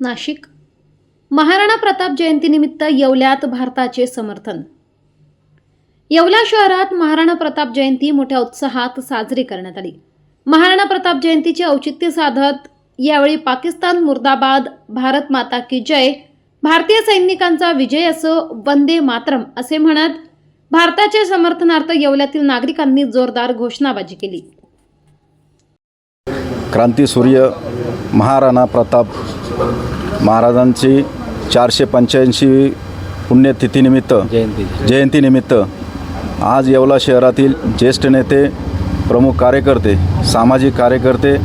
नाशिक. महाराणा प्रताप जयंतीनिमित्त येवल्यात भारताचे समर्थन. येवला शहरात महाराणा प्रताप जयंती मोठ्या उत्साहात साजरी करण्यात आली. महाराणा प्रताप जयंतीचे औचित्य साधत यावेळी पाकिस्तान मुर्दाबाद भारत माता की जय भारतीय सैनिकांचा विजय असो वंदे मातरम असे म्हणत भारताच्या समर्थनार्थ येवल्यातील नागरिकांनी जोरदार घोषणाबाजी केली. क्रांतीसूर्य महाराणा प्रताप महाराजांची चारशे पंच्याऐंशी पुण्यतिथीनिमित्त जयंती. जयंतीनिमित्त आज येवला शहरातील ज्येष्ठ नेते प्रमुख कार्यकर्ते सामाजिक कार्यकर्ते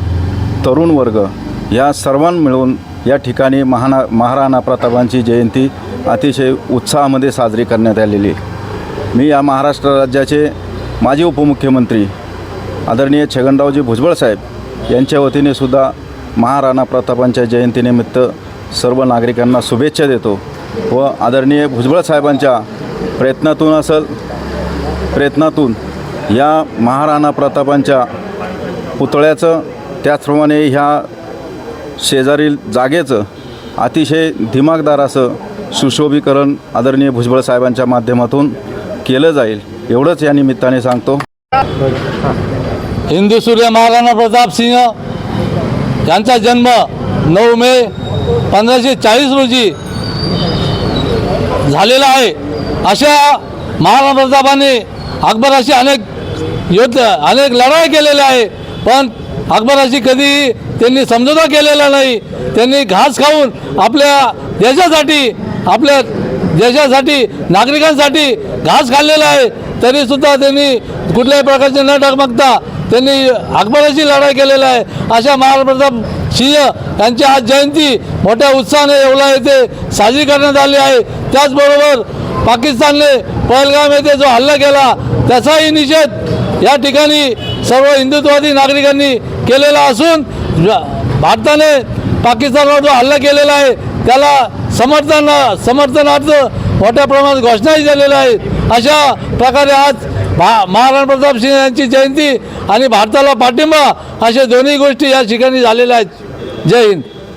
तरुण वर्ग या सर्वां मिळून या ठिकाणी महाना महाराणा प्रतापांची जयंती अतिशय उत्साहामध्ये साजरी करण्यात आलेली मी या महाराष्ट्र राज्याचे माजी उपमुख्यमंत्री आदरणीय छगनरावजी भुजबळ साहेब यांच्या वतीने सुद्धा महाराणा प्रतापांच्या जयंतीनिमित्त सर्व नागरिकांना शुभेच्छा देतो व आदरणीय भुजबळ साहेबांच्या प्रयत्नातून असल प्रयत्नातून या महाराणा प्रतापांच्या पुतळ्याचं त्याचप्रमाणे ह्या शेजारील जागेचं अतिशय दिमागदार असं सुशोभीकरण आदरणीय भुजबळ साहेबांच्या माध्यमातून केलं जाईल. एवढंच या निमित्ताने सांगतो. हिंदू सूर्य महाराणा प्रताप सिंह यांचा जन्म नऊ मे पंधराशे चाळीस रोजी झालेला आहे अशा महाराणा प्रतापाने अकबराशी अनेक युद्ध अनेक लढाई केलेल्या आहे पण अकबराशी कधी त्यांनी समझोता केलेला नाही. त्यांनी घास खाऊन आपल्या देशासाठी आपल्या देशासाठी नागरिकांसाठी घास खाल्लेला आहे. तरीसुद्धा त्यांनी कुठल्याही प्रकारचे न डगमगता त्यांनी अकबराशी लढाई केलेला आहे. अशा महाराणा सिंह यांची आज जयंती मोठ्या उत्साहाने येवला येथे साजरी करण्यात आली आहे. त्याचबरोबर पाकिस्तानने पहलगाम येथे जो हल्ला केला त्याचाही निषेध या ठिकाणी सर्व हिंदुत्ववादी नागरिकांनी केलेला असून भारताने पाकिस्तानवर जो हल्ला केलेला आहे त्याला समर्थन समर्थनार्थ मोठ्या प्रमाणात घोषणाही झालेल्या आहेत. अशा प्रकारे आज भा महाराणा प्रताप सिंह यांची जयंती आणि भारताला पाठिंबा अशा दोन्ही गोष्टी या ठिकाणी झालेल्या आहेत. जय हिंद.